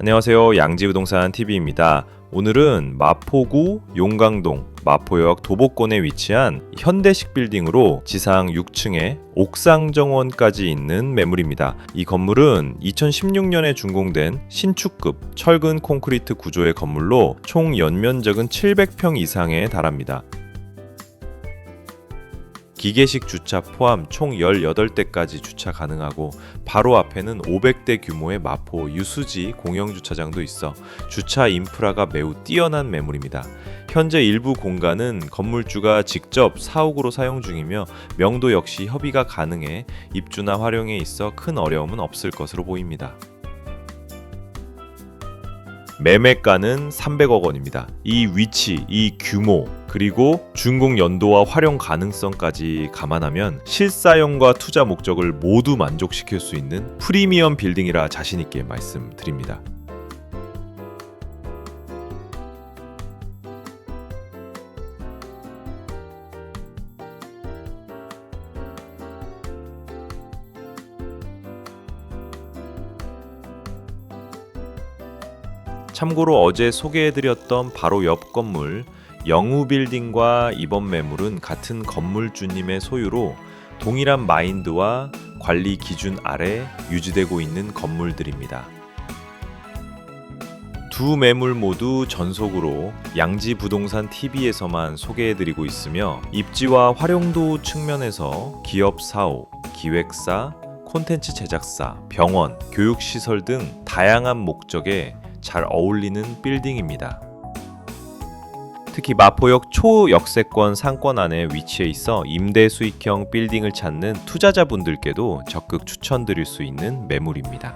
안녕하세요. 양지부동산 TV입니다. 오늘은 마포구 용강동 마포역 도보권에 위치한 현대식 빌딩으로 지상 6층에 옥상 정원까지 있는 매물입니다. 이 건물은 2016년에 준공된 신축급 철근 콘크리트 구조의 건물로 총 연면적은 700평 이상에 달합니다. 기계식 주차 포함 총 18대까지 주차 가능하고 바로 앞에는 500대 규모의 마포 유수지 공영 주차장도 있어 주차 인프라가 매우 뛰어난 매물입니다. 현재 일부 공간은 건물주가 직접 사옥으로 사용 중이며 명도 역시 협의가 가능해 입주나 활용에 있어 큰 어려움은 없을 것으로 보입니다. 매매가는 300억 원입니다. 이 위치, 이 규모, 그리고 준공 연도와 활용 가능성까지 감안하면 실사용과 투자 목적을 모두 만족시킬 수 있는 프리미엄 빌딩이라 자신 있게 말씀드립니다. 참고로 어제 소개해드렸던 바로 옆 건물 영우 빌딩과 이번 매물은 같은 건물주님의 소유로 동일한 마인드와 관리 기준 아래 유지되고 있는 건물들입니다. 두 매물 모두 전속으로 양지 부동산 TV에서만 소개해드리고 있으며 입지와 활용도 측면에서 기업 사업, 기획사, 콘텐츠 제작사, 병원, 교육시설 등 다양한 목적에 잘 어울리는 빌딩입니다. 특히 마포역 초역세권 상권 안에 위치해 있어 임대 수익형 빌딩을 찾는 투자자분들께도 적극 추천드릴 수 있는 매물입니다.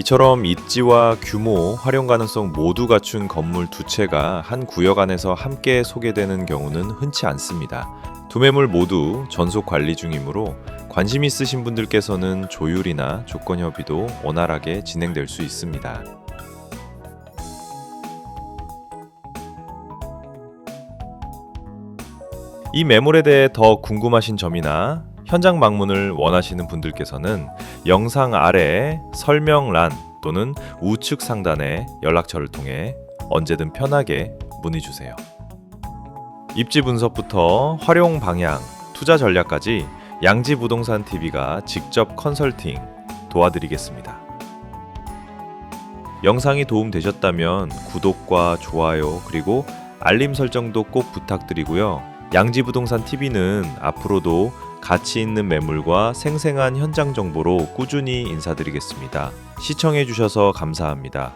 이처럼 입지와 규모, 활용 가능성 모두 갖춘 건물 두 채가 한 구역 안에서 함께 소개되는 경우는 흔치 않습니다. 두 매물 모두 전속 관리 중이므로 관심 있으신 분들께서는 조율이나 조건 협의도 원활하게 진행될 수 있습니다. 이 매물에 대해 더 궁금하신 점이나 현장 방문을 원하시는 분들께서는 영상 아래 설명란 또는 우측 상단에 연락처를 통해 언제든 편하게 문의 주세요. 입지 분석부터 활용 방향, 투자 전략까지 양지 부동산 TV가 직접 컨설팅 도와드리겠습니다. 영상이 도움되셨다면 구독과 좋아요 그리고 알림 설정도 꼭 부탁드리고요. 양지 부동산 TV는 앞으로도 가치 있는 매물과 생생한 현장 정보로 꾸준히 인사드리겠습니다. 시청해주셔서 감사합니다.